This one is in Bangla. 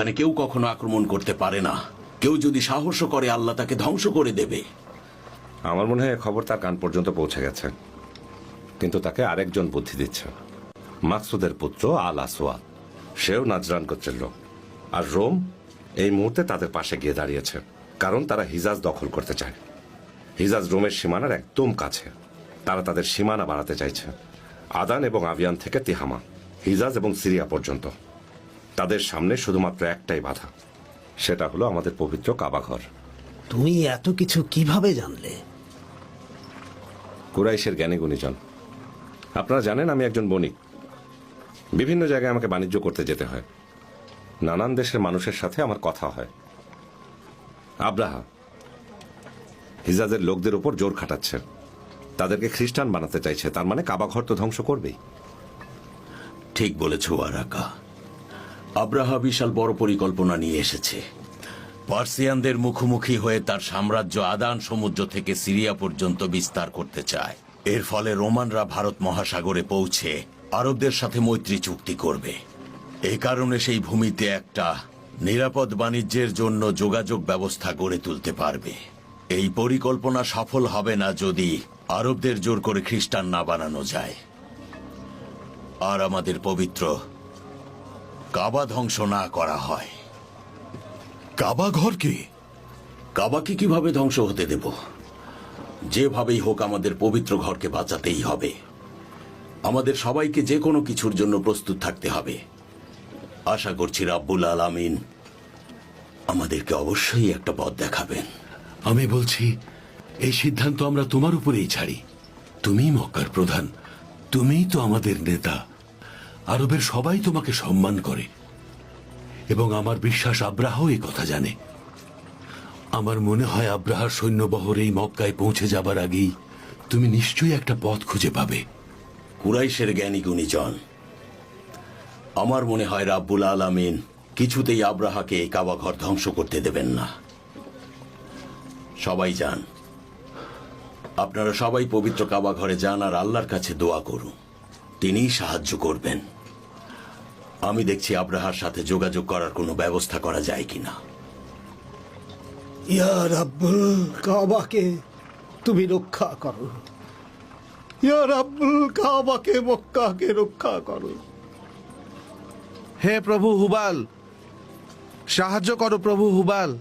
এখানে কেউ কখনো আক্রমণ করতে পারে না। কেউ যদি সাহস করে, আল্লাহ তাকে ধ্বংস করে দেবে। আমার মনে হয় খবর তার কান পর্যন্ত পৌঁছে গেছে। কিন্তু তাকে আরেকজন বুদ্ধি দিচ্ছে। মাকসুদের পুত্র আল আসওয়াদ সেও নাজরান গোত্রের লোক। আর রোম এই মুহূর্তে তাদের পাশে গিয়ে দাঁড়িয়েছে। কারণ তারা হিজাজ দখল করতে চায়। হিজাজ রোমের সীমানার একদম কাছে। তারা তাদের সীমানা বাড়াতে চাইছে। আদান এবং আবিয়ান থেকে তিহামা। হিজাজ এবং সিরিয়া পর্যন্ত। তাদের সামনে শুধুমাত্র একটাই বাধা। সেটা হলো আমাদের পবিত্র কাবাঘর তুমি এত কিছু কীভাবে জানলে? কুরাইশের জ্ঞানী গুণীজন আপনারা জানেন আমি একজন বণিক। বিভিন্ন জায়গায় আমাকে বাণিজ্য করতে যেতে হয়। নানান দেশের মানুষের সাথে আমার কথা হয়। আব্রাহা হিজাজের লোকদের উপর জোর খাটাচ্ছে। তাদেরকে খ্রিস্টান বানাতে চাইছে তার মানে কাবাঘর তো ধ্বংস করবেই। ঠিক বলেছ আরাকা। আব্রাহা বিশাল বড় পরিকল্পনা নিয়ে এসেছে। পার্সিয়ানদের মুখোমুখি হয়ে তার সাম্রাজ্য আদান সমুদ্র থেকে সিরিয়া পর্যন্ত বিস্তার করতে চায়। এর ফলে রোমানরা ভারত মহাসাগরে পৌঁছে আরবদের সাথে মৈত্রী চুক্তি করবে। এই কারণে সেই ভূমিতে একটা নিরাপদ বাণিজ্যের জন্য যোগাযোগ ব্যবস্থা গড়ে তুলতে পারবে। এই পরিকল্পনা সফল হবে না যদি আরবদের জোর করে খ্রিস্টান না বানানো যায়। আর আমাদের পবিত্র কাবা ধ্বংস না করা হয়। কাবা ঘরকে, কাবাকে কীভাবে ধ্বংস হতে দেব? যেভাবেই হোক আমাদের পবিত্র ঘরকে বাঁচাতেই হবে। আমাদের সবাইকে যে কোনো কিছুর জন্য প্রস্তুত থাকতে হবে। আশা করছি রাব্বুল আলামিন আমাদেরকে অবশ্যই একটা পথ দেখাবেন। আমি বলছি, এই সিদ্ধান্ত আমরা তোমার উপরেই ছাড়ি। তুমি মক্কার প্রধান, তুমিই তো আমাদের নেতা। আরবের সবাই তোমাকে সম্মান করে এবং আমার বিশ্বাস আব্রাহ এই কথা জানে। আমার মনে হয় আব্রাহার সৈন্যবহর এই মক্কায় পৌঁছে যাবার আগেই তুমি নিশ্চয়ই একটা পথ খুঁজে পাবে। কুরাইশের জ্ঞানী গুণীজন, আমার মনে হয় রাব্বুল আলামিন কিছুতেই আব্রাহাকে এই কাবা ঘর ধ্বংস করতে দেবেন না। সবাই যান। আপনারা সবাই পবিত্র কাবা ঘরে যান আর আল্লাহর কাছে দোয়া করুন। তিনিই সাহায্য করবেন। আমি দেখছি আব্রাহার সাথে যোগাযোগ করার কোনো ব্যবস্থা করা যায় কিনা। ইয়া রাব্বুল কাবাকে তুমি রক্ষা করো। ইয়া রাব্বুল কাবাকে মক্কাকে রক্ষা করো। হে প্রভু হুবাল সাহায্য করো প্রভু হুবাল।